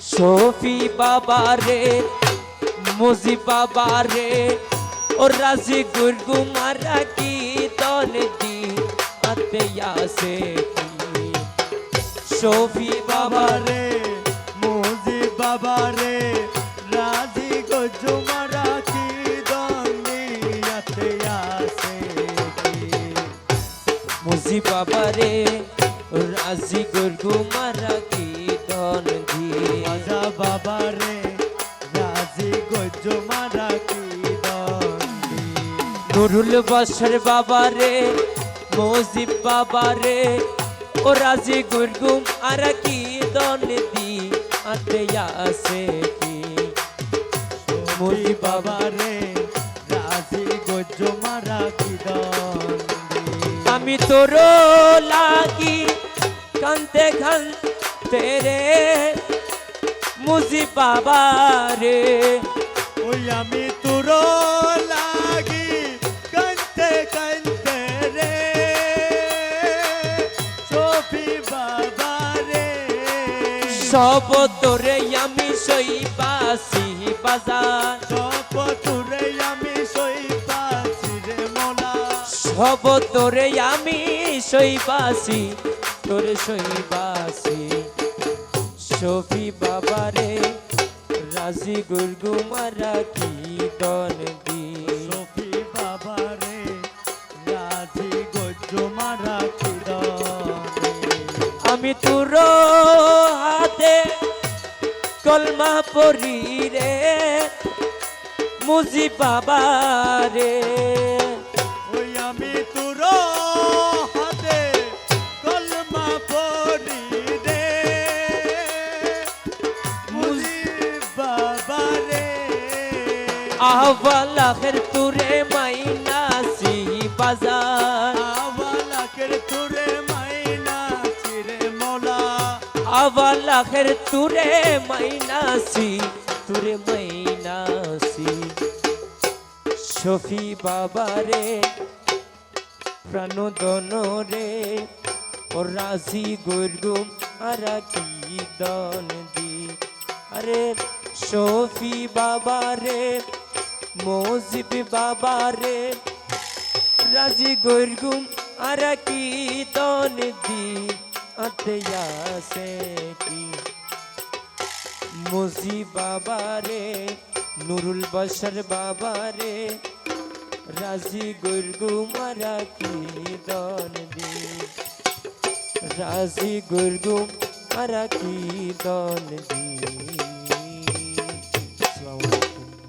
শফি বাবা রে, মুজি বাবা রে, ও রাজি গুরগু মারা কি দন দি আতে আসে শফি বাবা রে, মুজি বাবা রে, রাজি গজুমারা কি দন্দিয়াতে আসে কি? মুজি বাবা রে, রাজি গুরগু মারা কি দন দি রাজা বাবা রে রাজি গজুমারা কি নুরুল বসর বাবা রে, মজিব বাবা রে, ও রাজি গুরগুম আর কি দন দি আতে আসে কি? মুজি বাবা রে, রাজি গজুমারা কি দন্দি আমি তোর লাগি কান্তে খান্তে রে। মুজি বাবা রে ওই আমি তোর লাগি কানতে কানতে রে। সফি বাবা রে সব তোরে আমি সই পাসি বাজার। সপ তোরে আমি সই পাছি রে মোলা সব তোরে আমি সইবাসি তোরে সইবাসি সফি বাবা রে রাজি গুরগু মারা কি দন দি সফি বাবা রে রাধি গজ্জো মারা কিদনে আমি তোর হাতে কলমা পরি রে মুজি বাবা আহ্বালাখের তুরে মাইনাসি বাজার। আওয়ালাকের তোরে মাইনা চিরে মোলা। আওয়ালাখের তুরে মাইনাসি তুরে মাইনাসি শফি বাবা রে প্রাণদন রে ও রাজি গুরগুম আরা কি দন দি। আরে শফি বাবা রে মজিব বাবা রে রাজি গুরগুম, আরা কি দন দি? আতয়াসে কি? বাবা রে নুরুল বশর বাবা রে রাজি গুরগু মারা কি দন দি? রাজি গুরগু মারা কি দন দি?